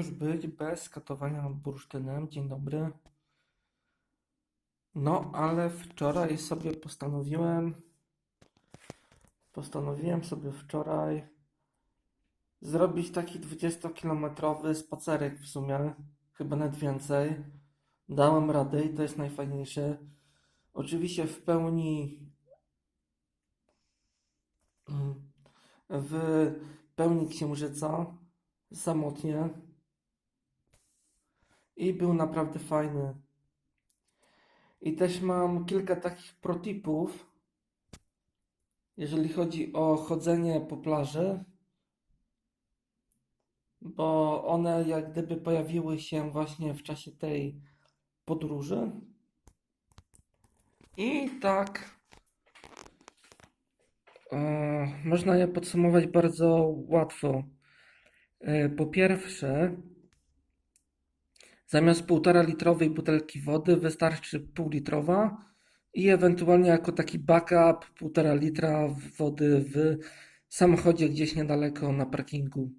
już być bez katowania bursztynem. Dzień dobry. No, ale wczoraj sobie postanowiłem, postanowiłem sobie wczoraj zrobić taki 20-kilometrowy spacerek w sumie, chyba nawet więcej. Dałem radę i to jest najfajniejsze. Oczywiście w pełni mm, w pełni księżyca, samotnie i był naprawdę fajny. I też mam kilka takich protipów, jeżeli chodzi o chodzenie po plaży, bo one jak gdyby pojawiły się właśnie w czasie tej podróży. I tak e, można je podsumować bardzo łatwo. E, Po pierwsze, zamiast półtora litrowej butelki wody wystarczy pół litrowa i ewentualnie jako taki backup półtora litra wody w samochodzie gdzieś niedaleko na parkingu.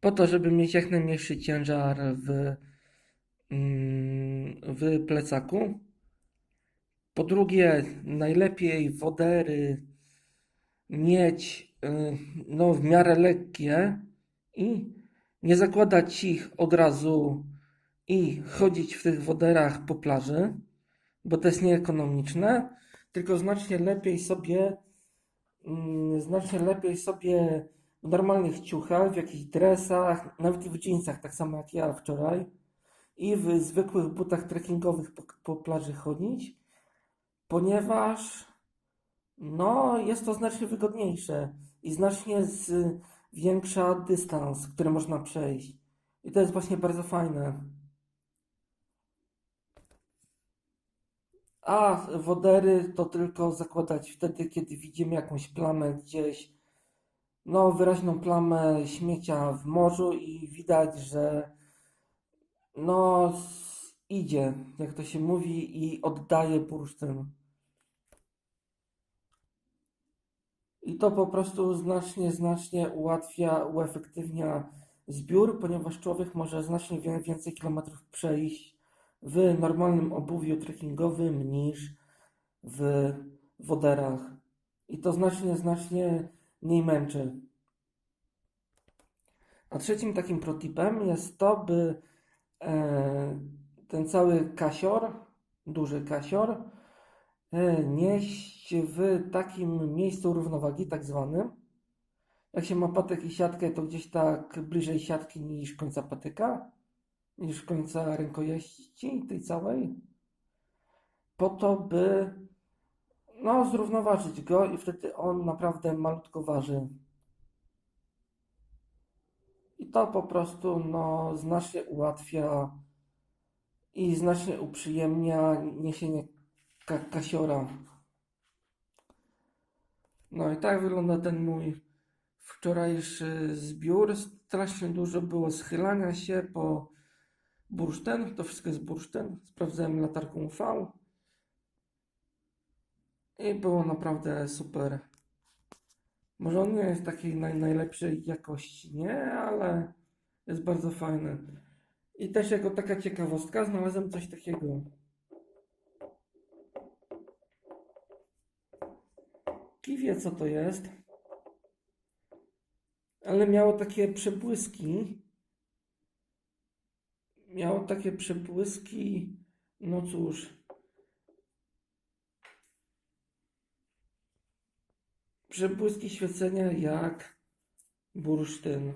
Po to, żeby mieć jak najmniejszy ciężar w, mm, w plecaku. Po drugie, najlepiej wodery mieć y, no, w miarę lekkie i nie zakładać ich od razu i chodzić w tych woderach po plaży, bo to jest nieekonomiczne, tylko znacznie lepiej sobie, mm, znacznie lepiej sobie w normalnych ciuchach, w jakichś dresach, nawet w dżinsach, tak samo jak ja wczoraj, i w zwykłych butach trekkingowych po, po plaży chodzić, ponieważ no, jest to znacznie wygodniejsze i znacznie zwiększa dystans, który można przejść. I to jest właśnie bardzo fajne. A wodery to tylko zakładać wtedy, kiedy widzimy jakąś plamę gdzieś, no wyraźną plamę śmiecia w morzu i widać, że no idzie, jak to się mówi, i oddaje bursztyn. I to po prostu znacznie, znacznie ułatwia, uefektywnia zbiór, ponieważ człowiek może znacznie więcej kilometrów przejść w normalnym obuwiu trekkingowym niż w woderach. I to znacznie, znacznie mniej męczy. A trzecim takim protipem jest to, by e, ten cały kasior, duży kasior, nieść w takim miejscu równowagi, tak zwanym. Jak się ma patyk i siatkę, to gdzieś tak bliżej siatki niż końca patyka, niż końca rękojeści tej całej, po to, by no, zrównoważyć go i wtedy on naprawdę malutko waży. I to po prostu no, znacznie ułatwia i znacznie uprzyjemnia niesienie ka kasiora. No i tak wygląda ten mój wczorajszy zbiór. Strasznie dużo było schylania się po bursztyn. To wszystko jest bursztyn. Sprawdzałem latarką UV. I było naprawdę super. Może on nie jest takiej naj, najlepszej jakości, nie, ale jest bardzo fajny. I też jako taka ciekawostka znalazłem coś takiego. Ki wie co to jest, ale miało takie przebłyski. Miało takie przebłyski, no cóż. Przebłyski świecenia jak bursztyn.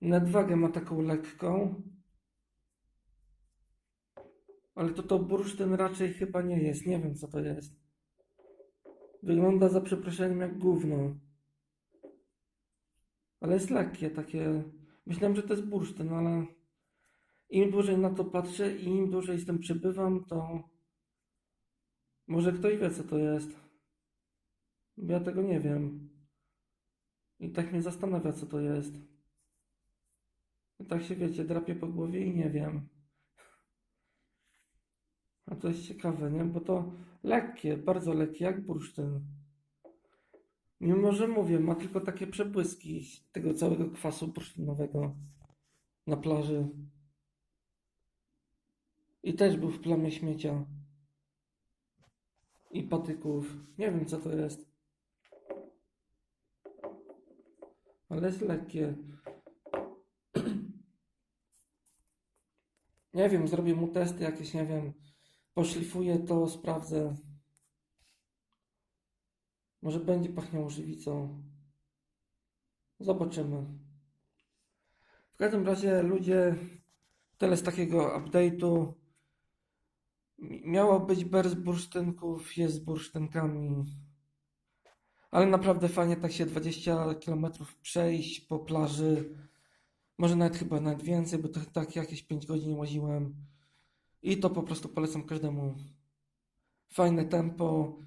Nadwagę ma taką lekką. Ale to to bursztyn raczej chyba nie jest. Nie wiem co to jest. Wygląda za przeproszeniem jak gówno. Ale jest lekkie takie. Myślałem, że to jest bursztyn, ale im dłużej na to patrzę i im dłużej z tym przebywam, to może ktoś wie co to jest. Ja tego nie wiem. I tak mnie zastanawia, co to jest. I tak się wiecie, drapię po głowie i nie wiem. A to jest ciekawe, nie? Bo to lekkie, bardzo lekkie, jak bursztyn. Mimo, że mówię, ma tylko takie przebłyski tego całego kwasu bursztynowego na plaży. I też był w plamie śmiecia. I patyków. Nie wiem, co to jest. Ale jest lekkie. Nie wiem, zrobię mu testy jakieś, nie wiem. Poszlifuję to, sprawdzę. Może będzie pachniało żywicą. Zobaczymy. W każdym razie, ludzie, tyle z takiego update'u. Mi- Miało być bez bursztynków, jest z bursztynkami. Ale naprawdę fajnie tak się 20 km przejść po plaży. Może nawet chyba nawet więcej, bo to tak jakieś 5 godzin łaziłem. I to po prostu polecam każdemu. Fajne tempo.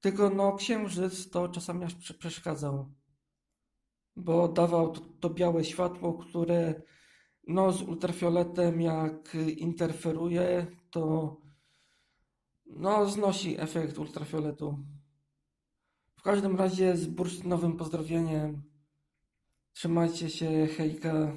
Tylko no księżyc to czasami aż prze- przeszkadzał. Bo dawał to, to białe światło, które no z ultrafioletem jak interferuje, to no znosi efekt ultrafioletu. W każdym razie z bursztynowym pozdrowieniem. Trzymajcie się, hejka.